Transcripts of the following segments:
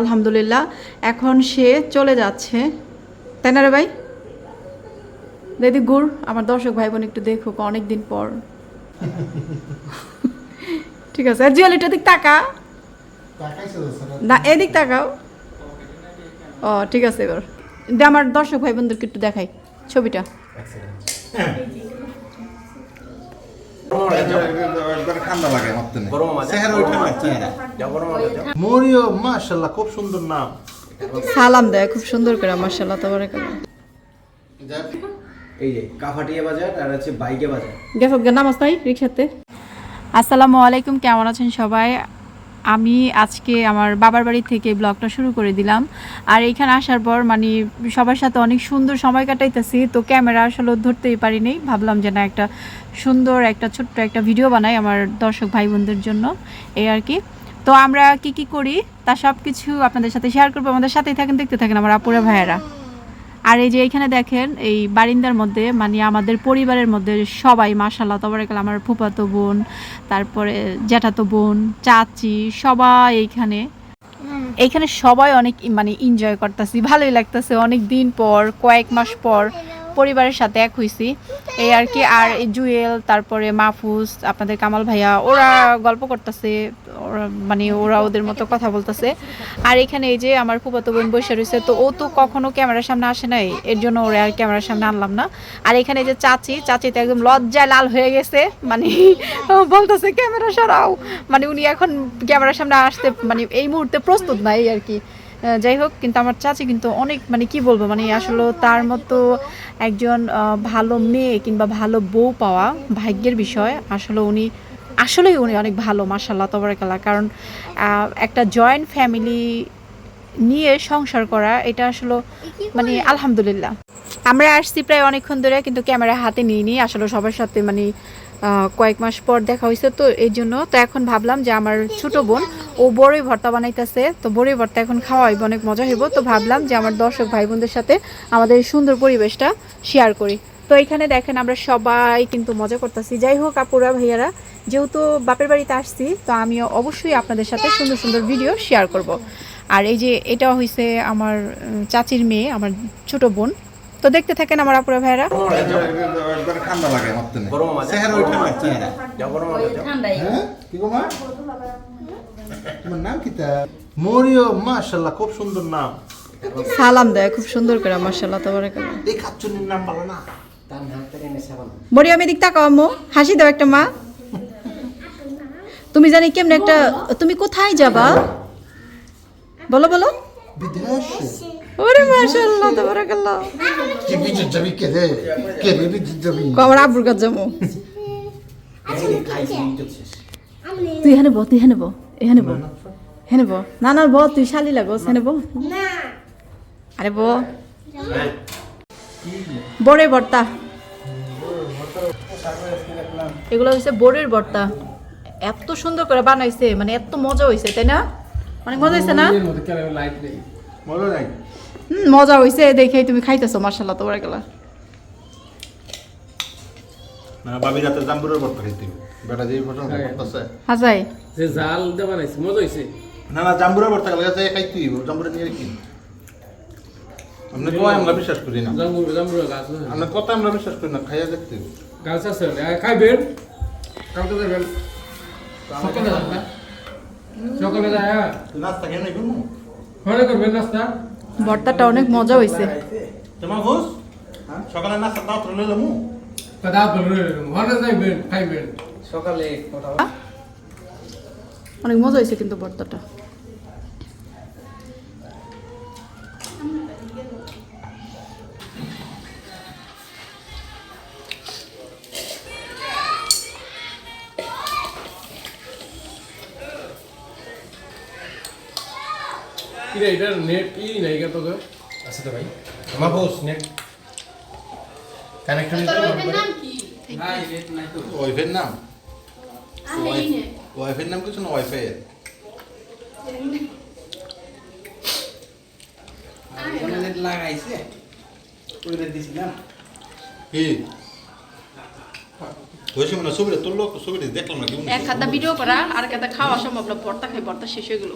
আলহামদুলিল্লাহ, এখন সে চলে যাচ্ছে। তাই না রে ভাই? দিদি গুড়, আমার দর্শক ভাই বোন একটু দেখুক অনেকদিন পর। ঠিক আছে জিওলিটা দিক তাকা। না, এদিক তাকাও। ও, ঠিক আছে এবার। আমার দর্শক ভাই বোনদেরকে একটু দেখাই ছবিটা। মরিও মাশাআল্লাহ খুব সুন্দর নাম। সালাম দেয় খুব সুন্দর করে মার্শাল্লাহ তোমার এই যে কাফাটিয়া বাজার আর হচ্ছে বাইকে বাজার। গেছত নামাজ নাই রিক্সাতে? আসসালামু আলাইকুম কেমন আছেন সবাই? আমি আজকে আমার বাবার বাড়ি থেকে ব্লগটা শুরু করে দিলাম। আর এখানে আসার পর মানে সবার সাথে অনেক সুন্দর সময় কাটাইতেছি, তো ক্যামেরা আসলে ধরতেই পারিনি। ভাবলাম যে না, একটা সুন্দর, একটা ছোট্ট একটা ভিডিও বানাই আমার দর্শক ভাই বোনদের জন্য এই আর কি। তো আমরা কি কি করি, তা সব কিছু আপনাদের সাথে শেয়ার করব। আমাদের সাথেই থাকেন, দেখতে থাকেন আমার আপুরা, ভাইয়েরা। আর এই যে এখানে দেখেন এই বারিন্দার মধ্যে মানে আমাদের পরিবারের মধ্যে সবাই মাশাল্লাহ তবরাকাল আমার ফুপাতো বোন তারপরে জ্যাঠাতো বোন চাচি সবাই এইখানে। এইখানে সবাই অনেক মানে এনজয় করতেছি ভালোই লাগতেছে। অনেক দিন পর কয়েক মাস পর পরিবারের সাথে এক হইছি। এই আর কি, আর জুয়েল, তারপরে মাহফুজ, আপনাদের কামাল ভাইয়া, ওরা গল্প করতেছে মানে ওরা ওদের মতো কথা বলতেছে। আর এখানে এই যে আমার ফুফাতো বোন বসে রয়েছে, তো ও তো কখনো ক্যামেরার সামনে আসে নাই, এর জন্য ওরা আর ক্যামেরার সামনে আনলাম না। আর এখানে যে চাচি চাচি তো একদম লজ্জায় লাল হয়ে গেছে মানে বলতেছে, ক্যামেরা সরাও। মানে উনি এখন ক্যামেরার সামনে আসতে মানে এই মুহূর্তে প্রস্তুত নাই আর কি। যাই হোক, কিন্তু আমার চাচি কিন্তু অনেক মানে কি বলব মানে আসলে তার মতো একজন ভালো মেয়ে কিংবা ভালো বউ পাওয়া ভাগ্যের বিষয়। আসলে উনি, আসলেই উনি অনেক ভালো মাসাল্লাহ তবরাকাল্লাহ। কারণ একটা জয়েন্ট ফ্যামিলি নিয়ে সংসার করা, এটা আসলে মানে আলহামদুলিল্লাহ। আমরা আসছি প্রায় অনেকক্ষণ ধরে, কিন্তু ক্যামেরা হাতে নিইনি। আসলে সবার সাথে মানে কয়েক মাস পর দেখা হয়েছে, তো এই জন্য তো এখন ভাবলাম যে আমার ছোট বোন, ও বড়ই ভর্তা বানাইতেছে, তো বড়ই ভর্তা এখন খাওয়া হইব, অনেক মজা হইব, তো ভাবলাম যে আমার দর্শক ভাই বোনদের সাথে আমাদের সুন্দর পরিবেশটা শেয়ার করি। তো এখানে দেখেন আমরা সবাই কিন্তু মজা করতেছি। যাই হোক, আপুরা, ভাইয়ারা, যেহেতু বাপের বাড়িতে আসছি, তো আমিও অবশ্যই আপনাদের সাথে সুন্দর সুন্দর ভিডিও শেয়ার করব। আর এই যে এটা হইছে আমার চাচির মেয়ে, আমার ছোট বোন। তো দেখতে থাকেন আমার আপুরা একবার ঠান্ডা লাগে নাম কি মরিও মাশাআল্লাহ খুব সুন্দর নাম সালাম দেয়, খুব সুন্দর করে মার্শাল্লাহ তাবারাকাল্লাহ। নাম ভালো না মরিয়ম এদিক হাসি দাও একটা মা। তুমি জানি কেমনে একটা তুমি কোথায় যাবা? বলো বলো। ওরে মাশাআল্লাহ তাবারাকাল্লাহ। কি বিদেশ যাবি কে রে কে রে কাছে যাব। শেষ তুই এখানে বল তুই এখানে বল এখানে বল এখানে বল না না বল তুই শালি লাগোস এখানে বল আরে বল হ্যাঁ বড়ের ভর্তা। এগুলো হচ্ছে বড়ের ভর্তা। এত সুন্দর করে বানাইছে মানে এত মজা হয়েছে তাই না? অনেক মজা হয়েছে না? হুম মজা হয়েছে দেখেই তুমি খাইতেছো মার্শাল্লাহ তোমার গেলা। না বাবি রাতে জাম্বুরের বর্ত খাইতে। বেটা যে ফটো করতেছে হাসাই যে জাল দিয়ে বানাইছে মজা হয়েছে না না জাম্বুরের বর্ত গেলে যাই খাইতে জাম্বুরে নিয়ে কি? আমরা বিশ্বাস করি না। জাম্বুর জাম্বুর গাছ। আমরা কত আমরা বিশ্বাস করি না খাইয়া দেখতে হইব। গাছ আছে খাইবেন? কালকে যাবেন। সকালে যাবেন না? সকালে যায় হ্যাঁ। নাস্তা খেয়ে করবেন নাস্তা? ভর্তাটা অনেক মজা হয়েছে তোমার ঘুষ সকালে নাস্তা দাও তো লইলাম কথা বলবেন ঘরে যাইবেন খাইবেন। সকালে কথা অনেক মজা হয়েছে কিন্তু ভর্তাটা। কি রে এটা নেট ই নাই কে তোকে? আছে তো ভাই। আমার বস নেট কানেকশন ওয়াইফের নাম ওয়াইফের নাম? কিছু না ওয়াইফাই এর লাগাইছে। ওইটা দিছিলাম। কি? মানে এক খাতা ভিডিও করা আর খাতা খাওয়া সম্ভব না ভর্তা খাই ভর্তা শেষ হয়ে গেল।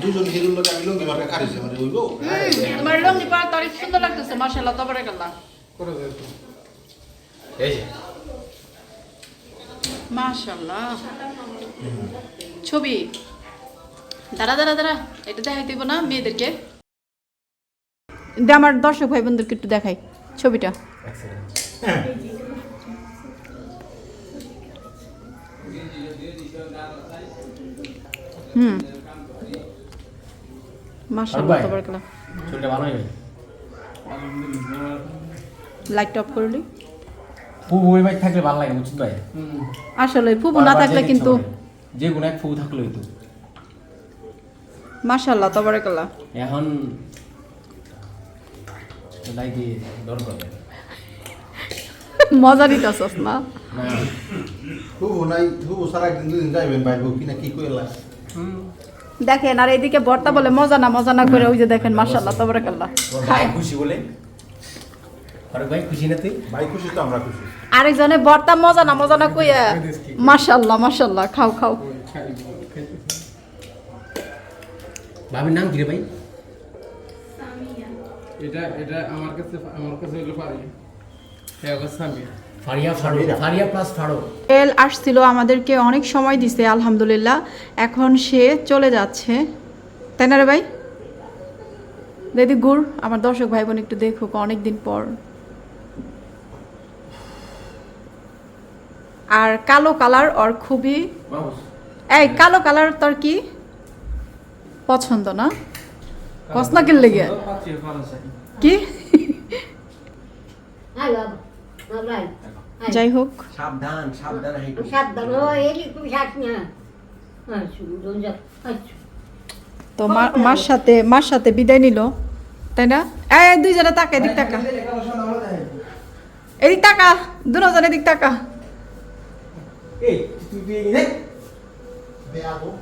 দুজন হিরোর লোক আমি লঙ্গি মার্কা খারিছে মানে হইব? তোমার লঙ্গি পরা তো অনেক সুন্দর লাগতেছে মাশাআল্লাহ তাবারাকাল্লাহ করে দে এই যে। মাশাআল্লাহ। ছবি। দাঁড়া দাঁড়া দাঁড়া এটা দেখাই দিব না মেয়েদেরকে? আমার দর্শক ভাই বোনদেরকে একটু দেখাই ছবিটা। এক্সেলেন্ট হুম। মাশাআল্লাহ তাবারাকাল্লাহ। ছবিটা ভালো হয়েছে। লাইট অফ করলি? ফুবু ওই ভাই থাকলে ভালো লাগে বুঝছেন ভাই? আসলে ফুবু না থাকলে কিন্তু যে কোনো এক ফুবু থাকলে হইতো মাশাআল্লাহ তাবারাকাল্লাহ। এখন লাই দিয়ে ডর করে। মজা না? না। হুবু নাই হুবু সারা দুদিন যাইবেন বাইব কি না কি কইলা? দেখেন আর এইদিকে বর্তা বলে মজা না মজা না করে ওই যে দেখেন মাশাআল্লাহ তাবারাকাল্লাহ। খুশি বলে? ফারুক ভাই খুশি না তুই? ভাই খুশি তো আমরা খুশি। আরেকজনে বর্তা মজা না মজা না কইয়া মাশাআল্লাহ মাশাআল্লাহ খাও খাও। ভাবির নাম কি রে ভাই? এটা এটা আমার কাছে আমার কাছে হলো পারি। হ্যাঁ সামিয়া। ফারিয়া ফারুক ফারিয়া। প্লাস ফারুক এল আসছিল আমাদেরকে অনেক সময় দিছে আলহামদুলিল্লাহ। এখন সে চলে যাচ্ছে। তাই না রে ভাই? দিদি গুড় আমার দর্শক ভাই বোন একটু দেখুক অনেক দিন পর। আর কালো কালার ওর খুবই এই কালো কালার তোর কি? পছন্দ না? কসনা কিল লেগে কি? যাই হোক। সাবধান সাবধান chulo, já. Ah, তো মা- মার সাথে মার সাথে বিদায় নিল তাই না? এই দুইজনে তাকা এদিক তাকা। এদিক তাকা দুজন এদিক তাকা। এই তুই তুই এই বেয়াবো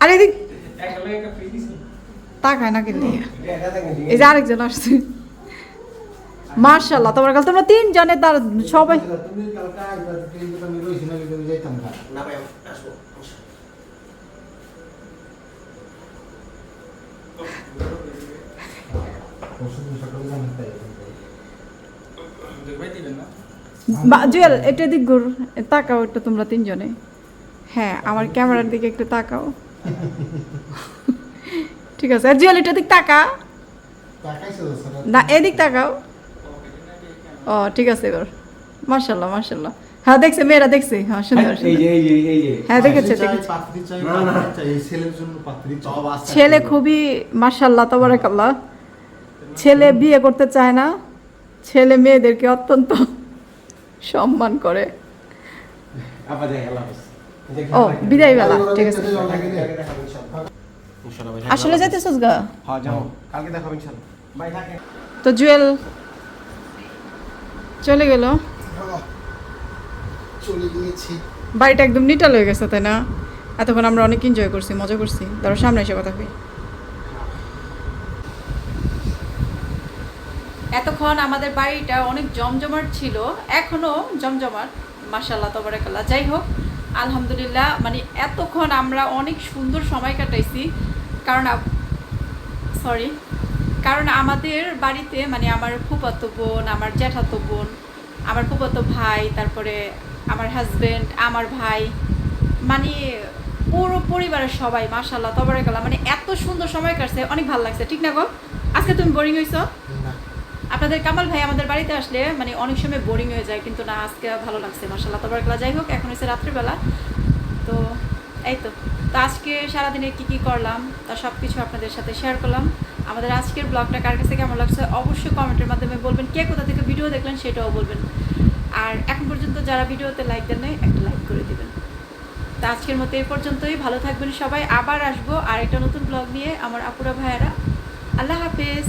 আর এদিক তাকায় না কিন্তু। এই যে আরেকজন আসছে। মার্শাল্লাহ তোমার কাছে তোমরা তিনজনে তার সবাই জানি বা- জুয়েল এটা দিক ঘুর তাকাও একটু তোমরা তিনজনে। হ্যাঁ আমার ক্যামেরার দিকে একটু তাকাও। ঠিক আছে আর জুয়েল এটা দিক তাকা। না এদিক তাকাও। ও ঠিক আছে এবার। মার্শাল্লাহ মার্শাল্লাহ হ্যাঁ দেখছে মেয়েরা দেখছে। হ্যাঁ সুন্দর এই সুন্দর যে এই যে এই যে। হ্যাঁ দেখেছে ছেলে খুবই মার্শাল্লাহ তবরাকাল্লাহ। ছেলে বিয়ে করতে চায় না। ছেলে মেয়েদেরকে অত্যন্ত সম্মান করে। ও বিদায় বেলা ঠিক আছে। আসলে যাইতেছস গা? হ্যাঁ যাও। কালকে দেখাবো ইনশাআল্লাহ। তো জুয়েল চলে গেল। চলে গিয়েছি। বাড়িটা একদম নিটাল হয়ে গেছে তাই না? এতক্ষণ আমরা অনেক এনজয় করছি মজা করছি। ধরো সামনে এসে কথা কই। এতক্ষণ আমাদের বাড়িটা অনেক জমজমাট ছিল এখনও জমজমাট মাসাল্লাহ তবরাকাল্লাহ। যাই হোক আলহামদুলিল্লাহ মানে এতক্ষণ আমরা অনেক সুন্দর সময় কাটাইছি কারণ সরি কারণ আমাদের বাড়িতে মানে আমার ফুপাতো বোন আমার জ্যাঠাতো বোন আমার ফুপাতো ভাই তারপরে আমার হাজবেন্ড আমার ভাই মানে পুরো পরিবারের সবাই মাসাল্লাহ তবরাকাল্লাহ মানে এত সুন্দর সময় কাটছে অনেক ভালো লাগছে ঠিক না গো? আজকে তুমি বোরিং হয়েছো আপনাদের কামাল ভাই আমাদের বাড়িতে আসলে মানে অনেক সময় বোরিং হয়ে যায় কিন্তু না আজকে ভালো লাগছে মাসাল্লাহ তবরাকাল্লাহ যাই হোক এখন হচ্ছে রাত্রিবেলা তো এই তো। তো আজকে সারাদিনে কী কী করলাম, তা সব কিছু আপনাদের সাথে শেয়ার করলাম। আমাদের আজকের ব্লগটা কার কাছে কেমন লাগছে অবশ্যই কমেন্টের মাধ্যমে বলবেন, কে কোথা থেকে ভিডিও দেখলেন সেটাও বলবেন। আর এখন পর্যন্ত যারা ভিডিওতে লাইক দেন নাই, একটা লাইক করে দেবেন। তা আজকের মতো এ পর্যন্তই, ভালো থাকবেন সবাই, আবার আসব আর একটা নতুন ব্লগ নিয়ে, আমার আপুরা ভাইয়ারা। আল্লাহ হাফেজ।